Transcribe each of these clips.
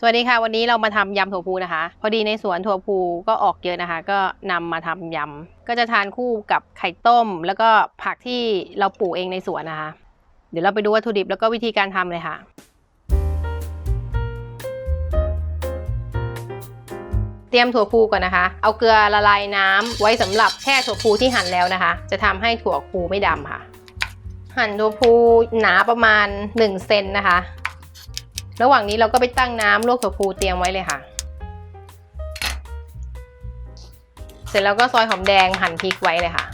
สวัสดีค่ะ วันนี้เรามาทำยำถั่วพูนะคะ พอดีในสวนถั่วพูก็ออกเยอะนะคะ ก็นำมาทำยำก็จะทานคู่กับไข่ต้ม แล้วก็ผักที่เราปลูกเองในสวนนะคะ เดี๋ยวเราไปดูวัตถุดิบแล้วก็วิธีการทำเลยค่ะ เตรียมถั่วพูก่อนนะคะ เอาเกลือละลายน้ำไว้สำหรับแช่ถั่วพูที่หั่นแล้วนะคะ จะทำให้ถั่วพูไม่ดำค่ะ หั่นถั่วพูหนาประมาณ1เซนนะคะ ระหว่างนี้เราก็ไปตั้งน้ำลวกถั่วพูเตรียมไว้เลยค่ะ เสร็จแล้วก็ซอยหอมแดงหั่นพริกไว้เลยค่ะ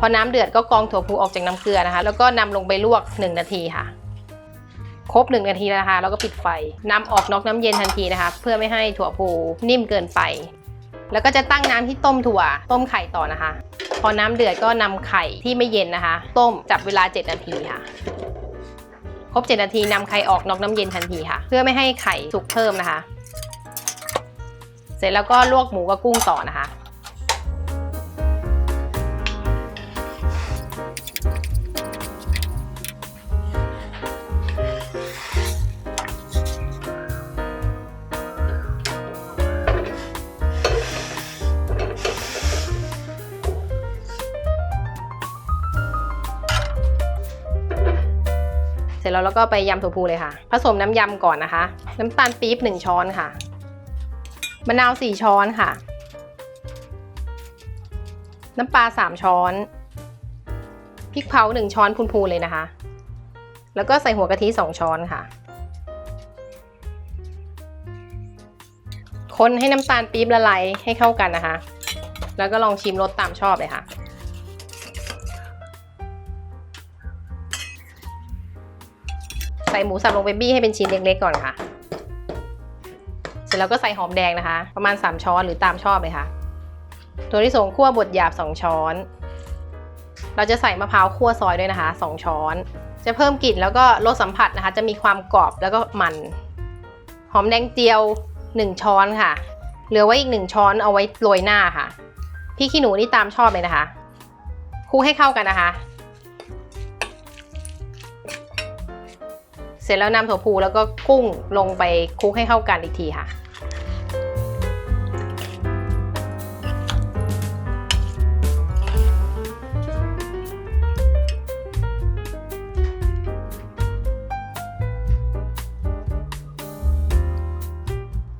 พอน้ำเดือดก็กรองถั่วพูออกจากน้ำเกลือนะคะ แล้วก็นำลงไปลวก 1 นาทีค่ะ ครบ 1 นาทีแล้วนะคะ แล้วก็ปิดไฟนำออกนอกน้ำเย็นทันทีนะคะ เพื่อไม่ให้ถั่วพูนิ่มเกินไป แล้วก็จะตั้งน้ำที่ต้มถั่ว ต้มไข่ต่อนะคะ พอน้ำเดือดก็นำไข่ที่ไม่เย็นนะคะ ต้มจับเวลา 7 นาทีค่ะ ครบ 7 นาทีนำไข่ออกนอกน้ำเย็นทันทีค่ะ เพื่อไม่ให้ไข่สุกเพิ่มนะคะ เสร็จแล้วก็ลวกหมูกับกุ้งต่อนะคะ สร็จแล้วเราก็ไปยำถั่วพูเลยค่ะ ผสมน้ำยำก่อนนะคะ น้ำตาลปี๊บ1ช้อนค่ะ มะนาว 4 ช้อนค่ะ น้ำปลา 3 ช้อน พริกเผา 1 ช้อนพูนๆเลยนะคะ แล้วก็ใส่หัวกะทิ 2 ช้อนค่ะ คนให้น้ำตาลปี๊บละลายให้เข้ากันนะคะ แล้วก็ลองชิมรสตามชอบเลยค่ะ ใส่หมูสับลงไปบี้ให้เป็นชิ้นเล็กๆก่อนค่ะ เสร็จแล้วก็ใส่หอมแดงนะคะ ประมาณ 3 ช้อนหรือตามชอบเลยค่ะถั่วลิสงคั่วบดหยาบ 2 ช้อน เราจะใส่มะพร้าวคั่วซอยด้วยนะคะ 2 ช้อน จะเพิ่มกลิ่นแล้วก็รสสัมผัสนะคะ จะมีความกรอบแล้วก็มัน หอมแดงเจียว 1 ช้อนค่ะ เหลือไว้อีก 1 ช้อนเอาไว้โรยหน้าค่ะ พริกขี้หนูนี่ตามชอบเลยนะคะคลุกให้เข้ากันนะคะ เสร็จแล้วนำถั่วพูแล้วก็กุ้งลงไปคลุกให้เข้ากันอีกทีค่ะ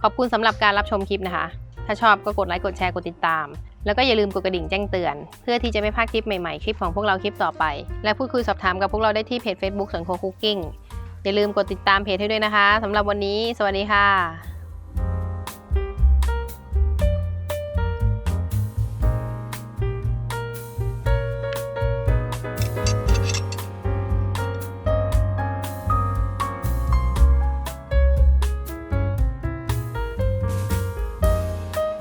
ขอบคุณสำหรับการรับชมคลิปนะคะ ถ้าชอบก็กดไลค์ กดแชร์ กดติดตาม แล้วก็อย่าลืมกดกระดิ่งแจ้งเตือน เพื่อที่จะไม่พลาดคลิปใหม่ๆ คลิปของพวกเราคลิปต่อไป และพูดคุยสอบถามกับพวกเราได้ที่เพจ Facebook สังคมคุกกิ้ง อย่าลืมกดติดตามเพจให้ด้วยนะคะสำหรับวันนี้ สวัสดีค่ะ